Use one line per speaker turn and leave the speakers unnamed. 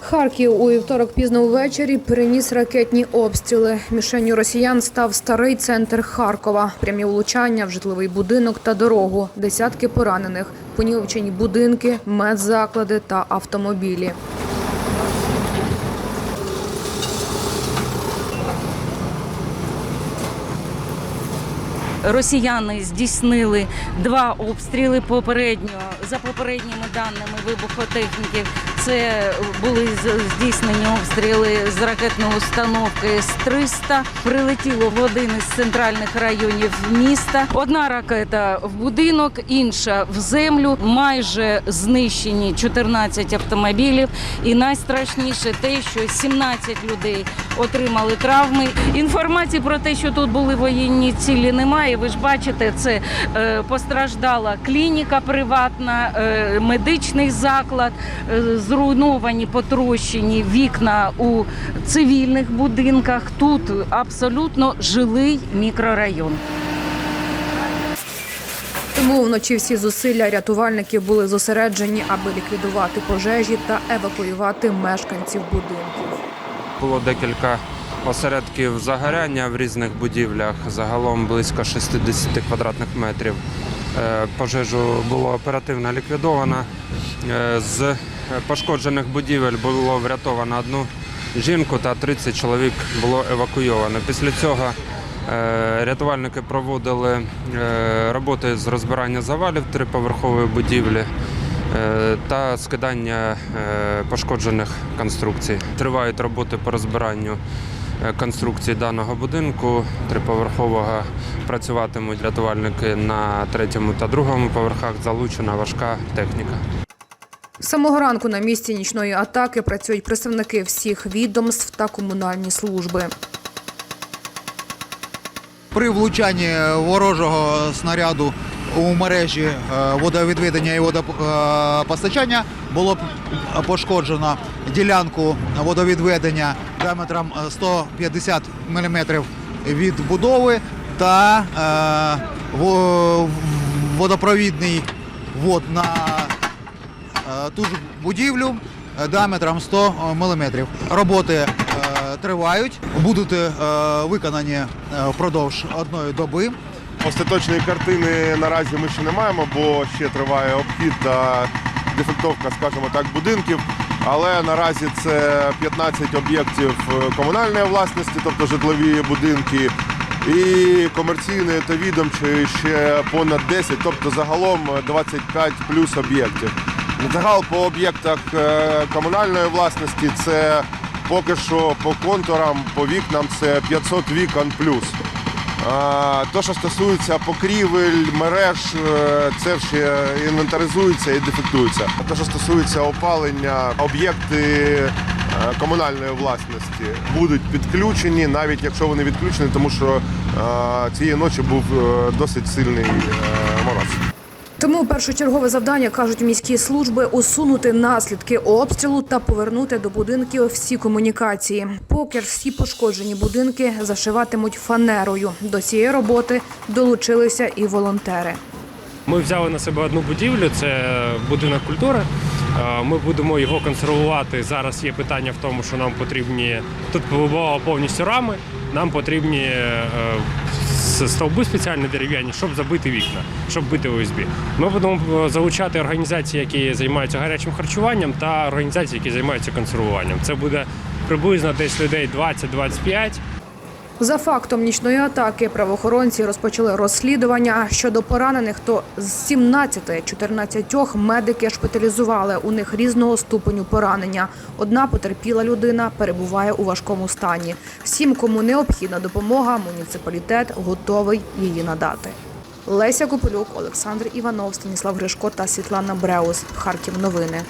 Харків у вівторок пізно ввечері переніс ракетні обстріли. Мішенню росіян став старий центр Харкова. Прямі влучання в житловий будинок та дорогу. Десятки поранених, понівечені будинки, медзаклади та автомобілі.
Росіяни здійснили два обстріли попередньо. За попередніми даними вибухотехніків, це були здійснені обстріли з ракетної установки С-300. Прилетіло в один із центральних районів міста. Одна ракета в будинок, інша в землю. Майже знищені 14 автомобілів. І найстрашніше те, що 17 людей отримали травми. Інформації про те, що тут були воєнні цілі, немає. Ви ж бачите, це е, постраждала клініка приватна, е, медичний заклад, е, зруйновані, потрощені вікна у цивільних будинках. Тут абсолютно жилий мікрорайон.
Тому вночі всі зусилля рятувальників були зосереджені, аби ліквідувати пожежі та евакуювати мешканців будинків.
Було декілька осередків загоряння в різних будівлях, загалом близько 60 квадратних метрів. Е, Пожежу було оперативно ліквідовано. Е, З пошкоджених будівель було врятовано одну жінку та 30 чоловік було евакуйовано. Після цього е, рятувальники проводили е, роботи з розбирання завалів триповерхової будівлі е, та скидання е, пошкоджених конструкцій. Тривають роботи по розбиранню е, конструкцій даного будинку триповерхового. Працюватимуть рятувальники на третьому та другому поверхах. Залучена важка техніка.
Самого ранку на місці нічної атаки працюють представники всіх відомств та комунальні служби.
При влучанні ворожого снаряду у мережі е, водовідведення і водопостачання було пошкоджено ділянку водовідведення діаметром е, 150 мм від будови та е, водопровідний вод на е, ту ж будівлю е, діаметром 100 мм. Роботи е, тривають, будуть е, виконані е, впродовж одної доби.
Остаточної картини наразі ми ще не маємо, бо ще триває обхід та дефектовка, скажімо так, будинків. Але наразі це 15 об'єктів е, комунальної власності, тобто житлові будинки, і комерційної та відомчої ще понад 10, тобто загалом 25 плюс об'єктів. Загал по об'єктах е, комунальної власності це поки що по контурам, по вікнам це 500 вікон плюс. То, що стосується покрівель, мереж, е, це ще інвентаризується і дефектується. Те, що стосується опалення, об'єкти е, комунальної власності будуть підключені, навіть якщо вони відключені, тому що цієї ночі був досить сильний.
Тому першочергове завдання кажуть міські служби усунути наслідки обстрілу та повернути до будинків всі комунікації. Поки всі пошкоджені будинки зашиватимуть фанерою. До цієї роботи долучилися і волонтери.
Ми взяли на себе одну будівлю, це будинок культури. Е, Ми будемо його консервувати. Зараз є питання в тому, що нам потрібні тут побудова повністю рами. Нам потрібні е, стовби спеціальні дерев'яні, щоб забити вікна, щоб бити ОСБ. Ми будемо е, залучати організації, які займаються гарячим харчуванням, та організації, які займаються консервуванням. Це буде приблизно десь людей 20-25.
За фактом нічної атаки правоохоронці розпочали розслідування. Щодо поранених, то з 17 14 медики шпиталізували. У них різного ступеню поранення. Одна потерпіла людина перебуває у важкому стані. Всім, кому необхідна допомога, муніципалітет готовий її надати. Леся Копилюк, Олександр Іванов, Станіслав Гришко та Світлана Бреус. Харків. Новини.